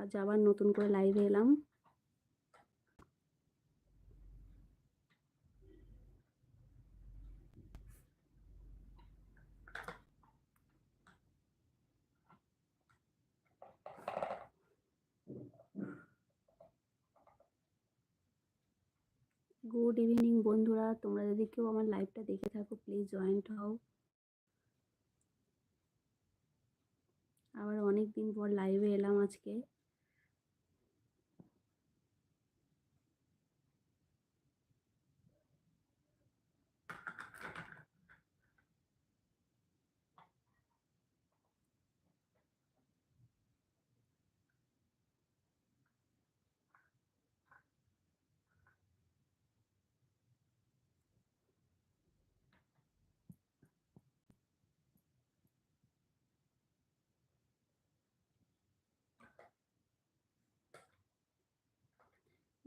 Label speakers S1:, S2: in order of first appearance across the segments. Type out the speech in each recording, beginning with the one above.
S1: আজ আবার নতুন করে লাইভে এলাম। গুড ইভিনিং বন্ধুরা। তোমরা যদি কেউ আমার লাইভটা দেখে থাকো প্লিজ জয়েন্ট হও। আবার অনেক দিন পর লাইভে এলাম আজকে।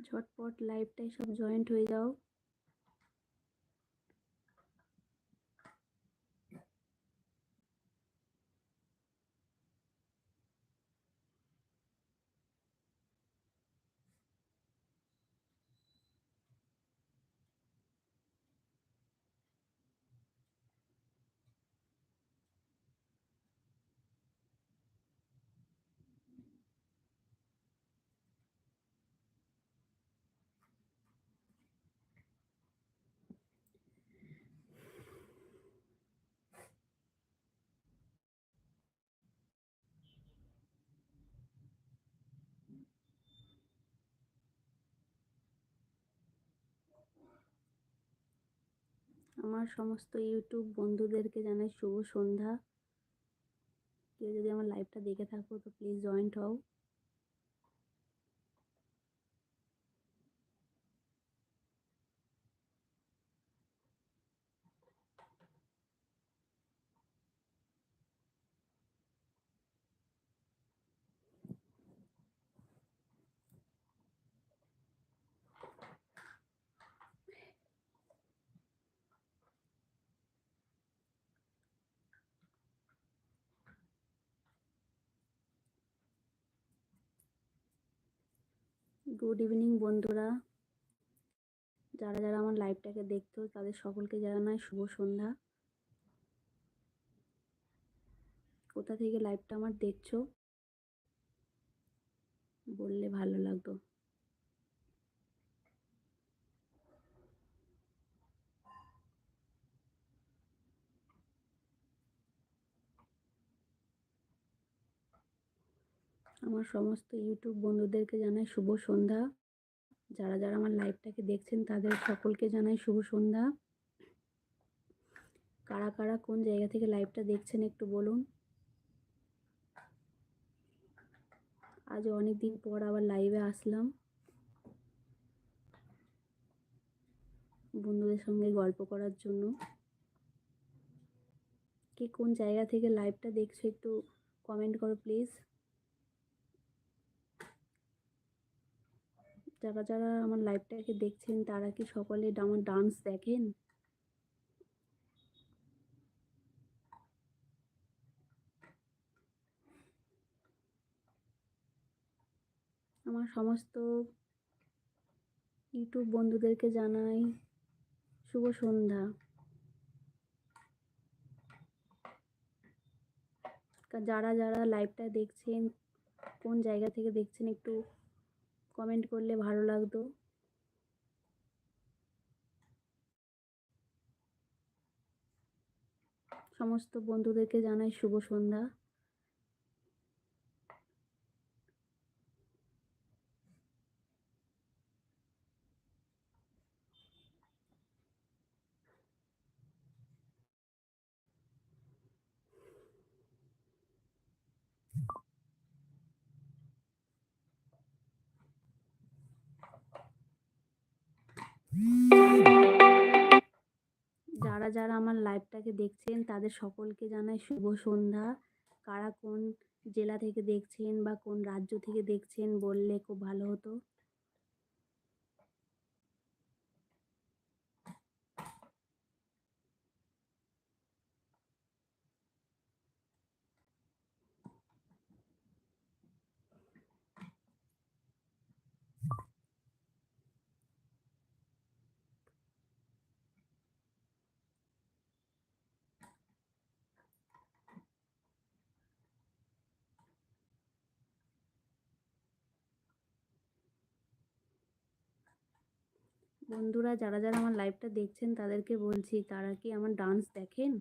S1: ঝটপট লাইভটাই সব জয়েন্ট হয়ে যাও। আমার সমস্ত ইউটিউব বন্ধুদেরকে জানাই শুভ সন্ধ্যা। কেউ যদি আমার লাইভটা দেখে থাকো, তো প্লিজ জয়েন্ট হও গুড ইভিনিং বন্ধুরা। যারা যারা আমার লাইভটাকে দেখতো তাদের সকলকে জানাই শুভ সন্ধ্যা। কোথা থেকে লাইভটা আমার দেখছ? বললে ভালো লাগতো। আমার সমস্ত ইউটিউব বন্ধুদেরকে জানাই শুভ সন্ধ্যা। যারা যারা আমার লাইভটাকে দেখছেন, তাদের সকলকে জানাই শুভ সন্ধ্যা। কারা কারা কোন জায়গা থেকে লাইভটা দেখছেন একটু বলুন। আজ অনেক দিন পর আবার লাইভে আসলাম। বন্ধুদের সঙ্গে গল্প করার জন্য। কে কোন জায়গা থেকে লাইভটা দেখছ একটু কমেন্ট করো প্লিজ যারা যারা আমার লাইভটাকে দেখছেন, তারা কি সকলে আমার ডান্স দেখেন? আমার সমস্ত ইউটিউব বন্ধুদেরকে জানাই শুভ সন্ধ্যা। যারা যারা লাইভটা দেখছেন, কোন জায়গা থেকে দেখছেন একটু কমেন্ট করলে ভালো লাগতো। সমস্ত বন্ধুদেরকে জানাই শুভ সন্ধ্যা। যারা যারা আমার লাইভটাকে দেখছেন, তাদের সকলকে জানাই শুভ সন্ধ্যা। কারা কোন জেলা থেকে দেখছেন বা কোন রাজ্য থেকে দেখছেন বললে খুব ভালো হতো। বন্ধুরা যারা যারা আমার লাইভটা দেখছেন তাদেরকে বলছি তারা কি আমার ডান্স দেখেন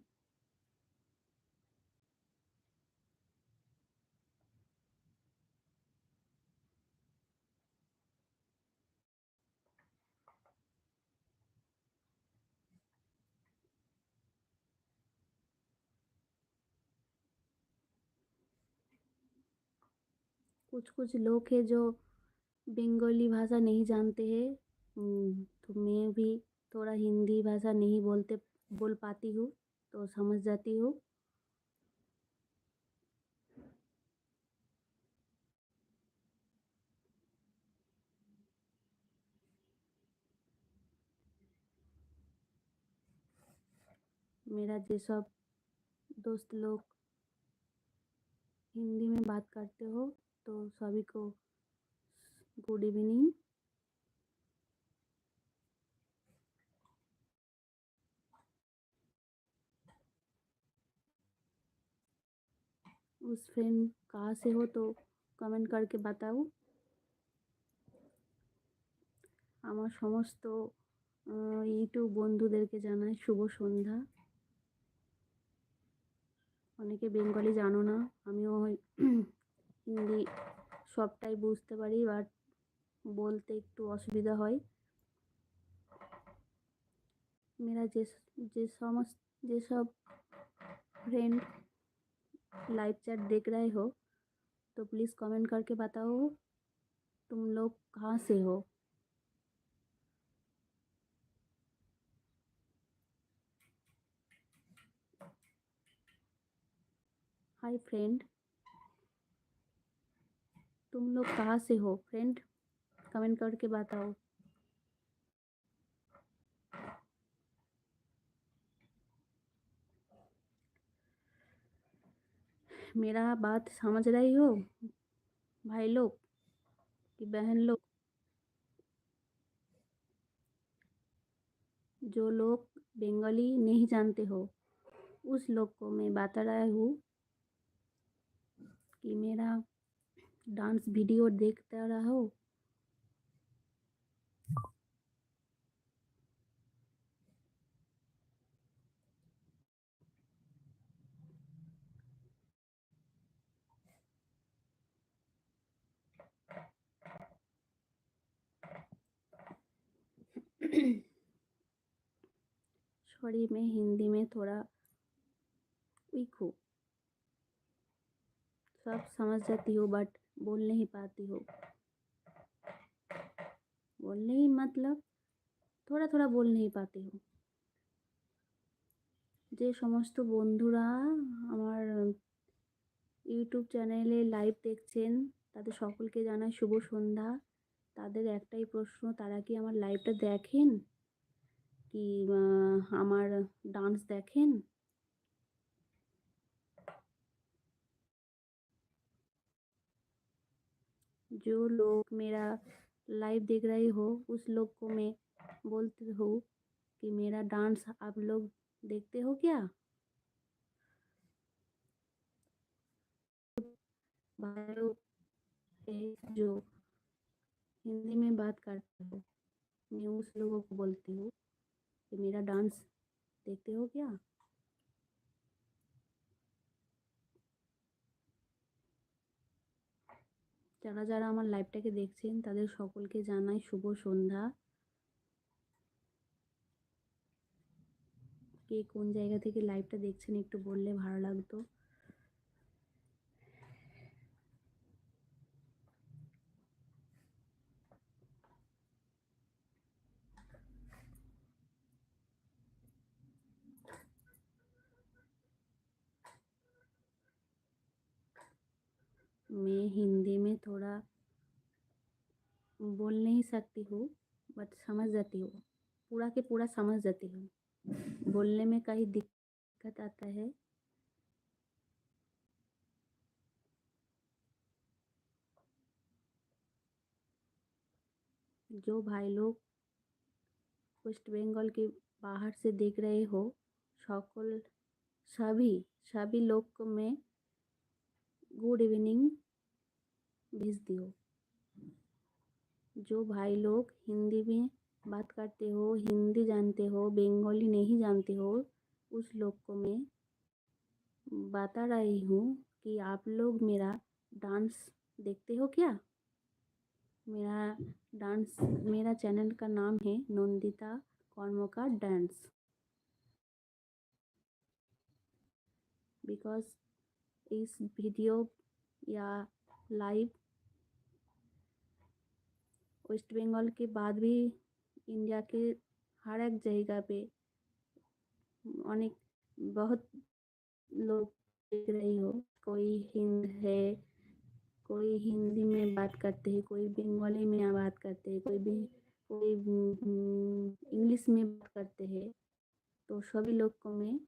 S1: कुछ कुछ लोग हैं जो बंगाली भाषा नहीं जानते हैं हम्म, तो मैं भी थोड़ा हिंदी भाषा नहीं बोलते, बोल पाती हूँ तो समझ जाती हूँ। मेरा जे सब दोस्त लोग हिंदी में बात करते हो तो सभी को गुड इवनिंग। उस फ्रेंड कहाँ से हो तो কমেন্ট করকে বাতাও আমার সমস্ত ইউটিউব বন্ধুদেরকে জানাই শুভ সন্ধ্যা অনেকে বেঙ্গলি জানো না আমিও হিন্দি সবটাই বুঝতে পারি বাট বলতে একটু অসুবিধা হয় मेरा যে যে সমস্ত যেসব फ्रेंड लाइव चैट देख रहे हो तो प्लीज़ कमेंट करके बताओ, तुम लोग कहाँ से हो? हाय फ्रेंड तुम लोग कहाँ से हो? फ्रेंड कमेंट करके बताओ। मेरा बात समझ रही हो? भाई लोग, कि बहन लोग। जो लोग बंगाली नहीं जानते हो, उस लोग को मैं बता रहा हूँ कि मेरा डांस वीडियो देखता रहो। सॉरी मैं हिंदी में थोड़ा वीक हूँ सब समझ जाती हूँ बट बोल नहीं पाती हूँ बोलने ही मतलब थोड़ा थोड़ा बोल नहीं पाती हूँ যে সমস্ত বন্ধুরা আমার ইউটিউব চ্যানেলে লাইভ দেখছেন তাদের সকলকে জানাই শুভ সন্ধ্যা তাদের একটাই প্রশ্ন তারা কি আমার লাইভটা দেখেন কি আমার ডান্স দেখেন जो लोग मेरा लाइव देख रहे हो उस लोग को मैं बोलती हूँ कि मेरा डांस आप लोग देखते हो क्या भाइयों जो हिंदी में बात करते हो मैं उस लोगों को बोलती हूँ कि मेरा डांस देखते हो क्या যারা যারা আমার লাইভটাকে দেখছেন তাদের সকলকে জানাই শুভ সন্ধ্যা কে কোন জায়গা থেকে লাইভটা দেখছেন একটু বললে ভালো লাগতো मैं हिंदी में थोड़ा बोल नहीं सकती हूँ बट समझ जाती हूँ। पूरा के पूरा समझ जाती हूँ। बोलने में कहीं दिक्कत आता है। जो भाई लोग वेस्ट बंगाल के बाहर से देख रहे हो सकल सभी सभी लोग को मैं गुड इवनिंग भेज दियो। जो भाई लोग हिंदी में बात करते हो, हिंदी जानते हो, बंगाली नहीं जानते हो, उस लोग को मैं बता रही हूँ कि आप लोग मेरा डांस देखते हो क्या? मेरा डांस, मेरा चैनल का नाम है नंदिता कर्मकार डांस। बिकॉज़ इस वीडियो या लाइव वेस्ट बंगाल के बाद भी इंडिया के हर एक जगह पे अनेक बहुत लोग देख रही हो। कोई हिंद है, कोई हिंदी में बात करते हैं, कोई बंगाली में बात करते हैं, कोई भी, कोई इंग्लिश में बात करते हैं। तो सभी लोग को मैं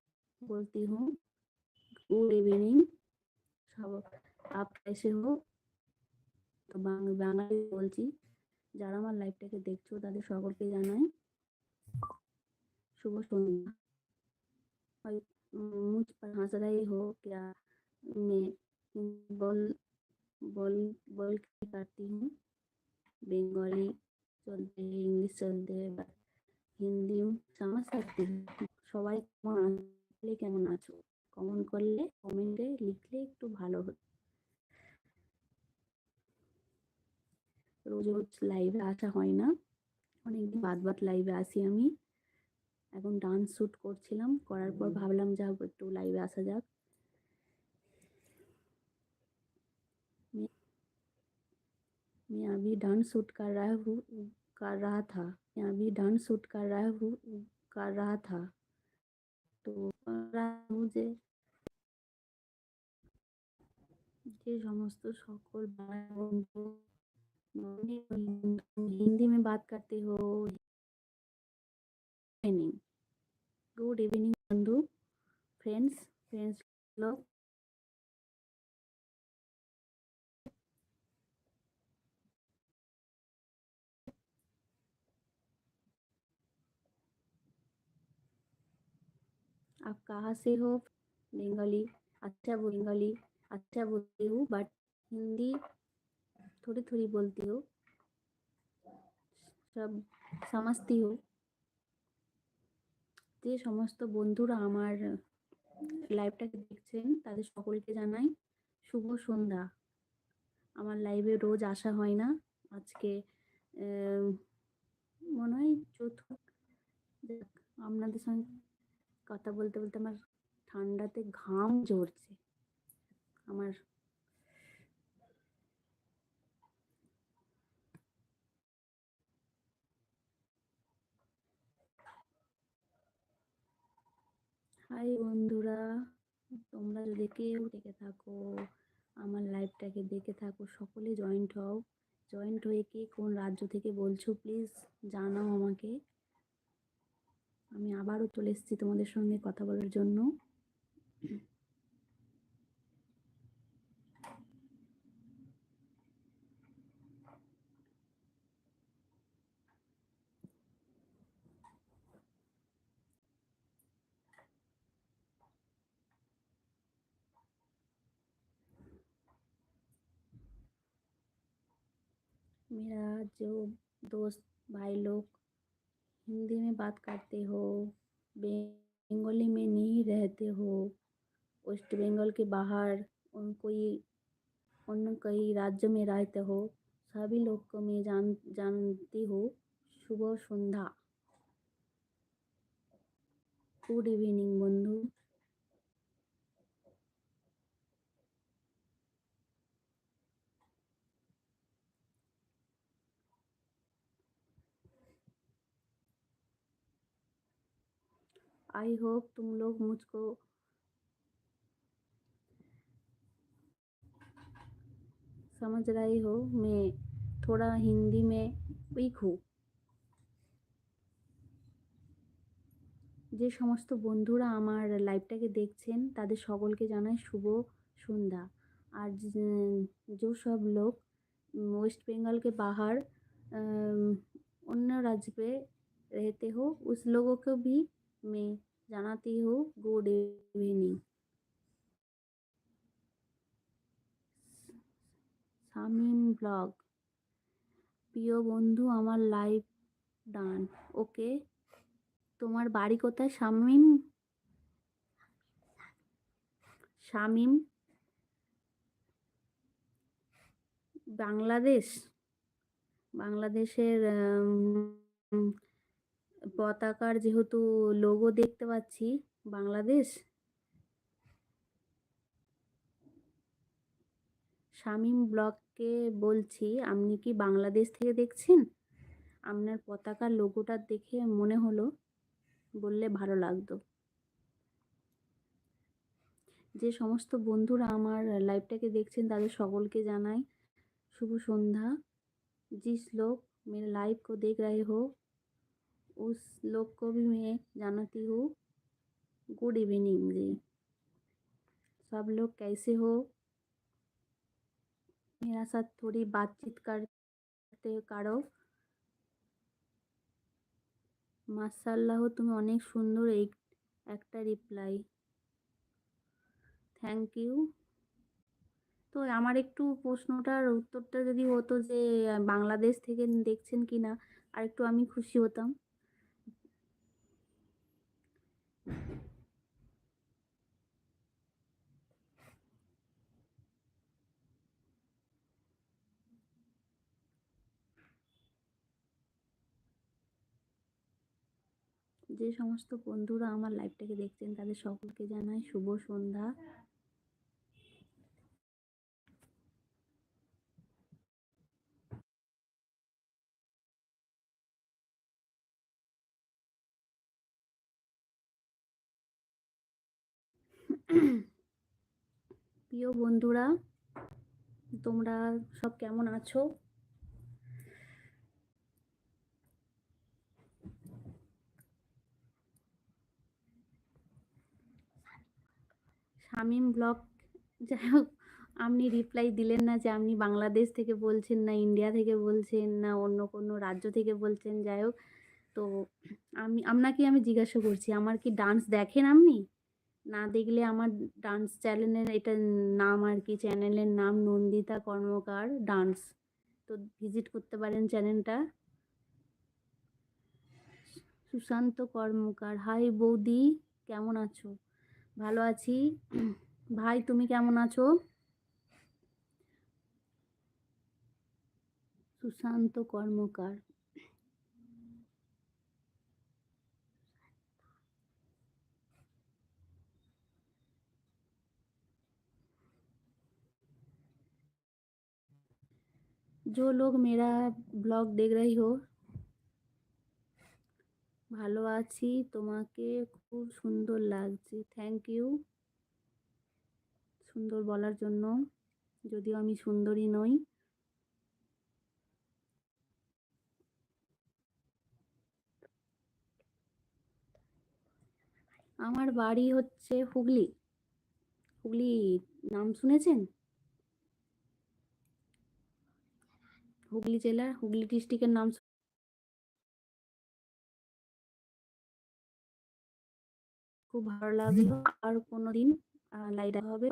S1: बोलती हूँ गुड इवनिंग सब आप कैसे हो তো বাঙালি বলছি যারা আমার লাইভটাকে দেখছো তাদের সকলকে জানাই शुभ सन्ध्या और मुझ पर हंस रही हो क्या मैं बोल बोल बोल के करती हूँ बंगाली चलते हैं इंग्लिश चलते हैं হিন্দি समझ सकती हूँ সবাই কেমন আসলে কেমন আছো কমেন্ট করলে কমেন্টে লিখলে একটু ভালো হতো রোজ রোজ লাইভে আসা হয় না অনেকদিন বাদ বাদ লাইভে আসি আমি এখন ডান্স শ্যুট করছিলাম করার পর ভাবলাম যা একটু লাইভে আসা যাক मैं अभी डांस शूट कर रहा हूँ कर रहा था मैं अभी डांस शूट कर रहा हूँ कर रहा था তো যে যে সমস্ত সকল বন্ধু हिंदी में बात करते हो इवनिंग गुड इवनिंग बंधु फ्रेंड्स फ्रेंड्स लोग आप कहाँ से हो बंगाली अच्छा बंगाली अच्छा बोलती हूँ बट हिंदी थोड़ी थोड़ी बोलती हो সব समझती हो যে সমস্ত বন্ধুরা আমার লাইভটাকে দেখছেন তাদের সকলকে জানাই শুভ সন্ধ্যা আমার লাইভে রোজ আসা হয় না আজকে মনে হয় চতুর্থ আপনাদের সঙ্গে কথা বলতে বলতে আমার ঠান্ডাতে ঘাম ঝরছে। আমার হাই বন্ধুরা, তোমরা যদি কেউ দেখে থাকো, আমার লাইভটাকে দেখে থাকো, সকলে জয়েন্ট হও। জয়েন্ট হয়ে কে কোন রাজ্য থেকে বলছো প্লিজ জানাও আমাকে। আমি আবারও চলে এসেছি তোমাদের সঙ্গে কথা বলার জন্য मेरा जो दोस्त भाई लोग हिंदी में बात करते हो, बंगाली में नहीं रहते हो, वेस्ट बंगाल के बाहर उन कोई अन्य कई राज्य में रहते हो, सभी लोग को मैं जान, जानती हूँ, शुभ सन्ध्या गुड इवनिंग बंधु। आई होप तुम लोग मुझको समझ रही हो मैं थोड़ा हिंदी में উইক হু যে সমস্ত বন্ধুরা আমার লাইভটাকে দেখছেন তাদের সকলকে জানাই শুভ সন্ধ্যা আর जो सब लोग वेस्ट बंगाल के बाहर अन्य राज्य पे रहते हो उस लोगों को भी मैं জানাতি हूँ গুড ইভিনিং। শামিম ব্লগ। প্রিয় বন্ধু, আমার লাইভ ডান, ওকে? তোমার বাড়ি কোথায়, শামিম? শামিম? বাংলাদেশ? বাংলাদেশের পতাকার যেহেতু লোগো দেখতে পাচ্ছি বাংলাদেশ শামীম ব্লগকে বলছি আপনি কি বাংলাদেশ থেকে দেখছেন আপনার পতাকার লোগোটা দেখে মনে হলো বললে ভালো লাগতো যে সমস্ত বন্ধুরা আমার লাইভটাকে দেখছেন তাদের সকলকে জানাই शुभ संध्या जिस लोग मेरे लाइव को देख रहे हो उस लोग को भी मैं जानती हूँ गुड इवनिंग जी सब लोग कैसे हो मेरा साथ थोड़ी बातचीत करते কারো মাসাল্লাহ তুমি অনেক সুন্দর এই একটা রিপ্লাই থ্যাংক ইউ তো আমার একটু প্রশ্নটার উত্তরটা যদি হতো যে আহ, বাংলাদেশ থেকে দেখছেন কি না আর একটু আমি খুশি হতাম যে সমস্ত বন্ধুরা আমার লাইভটাকে দেখছেন, তাদের সকলকে জানাই শুভ সন্ধ্যা। প্রিয় বন্ধুরা, তোমরা সব কেমন আছো? শামিম ব্লগ যাই হোক আপনি রিপ্লাই দিলেন না যে আপনি বাংলাদেশ থেকে বলছেন না ইন্ডিয়া থেকে বলছেন না, অন্য কোনো রাজ্য থেকে বলছেন যাই হোক তো আমি, আপনাকে আমি জিজ্ঞাসা করছি, আমার কি ডান্স দেখেন আপনি? না দেখলে আমার ডান্স চ্যানেলের এটা নাম আর কি চ্যানেলের নাম নন্দিতা কর্মকার ডান্স তো ভিজিট করতে পারেন চ্যানেলটা সুশান্ত কর্মকার হাই বৌদি, কেমন আছো? ভালো আছি ভাই তুমি কেমন আছো সুশান্ত কর্মকার जो लोग मेरा ব্লগ দেখ रही हो ভালো আছি। তোমাকে খুব সুন্দর লাগছে। থ্যাংক ইউ সুন্দর বলার জন্য। যদিও আমি সুন্দরী নই। আমার বাড়ি হচ্ছে হুগলি। হুগলি, নাম শুনেছেন? হুগলি জেলার হুগলি ডিস্ট্রিক্টের নাম খুব ভালো লাগল। আর কোনোদিন লাইভ হবে।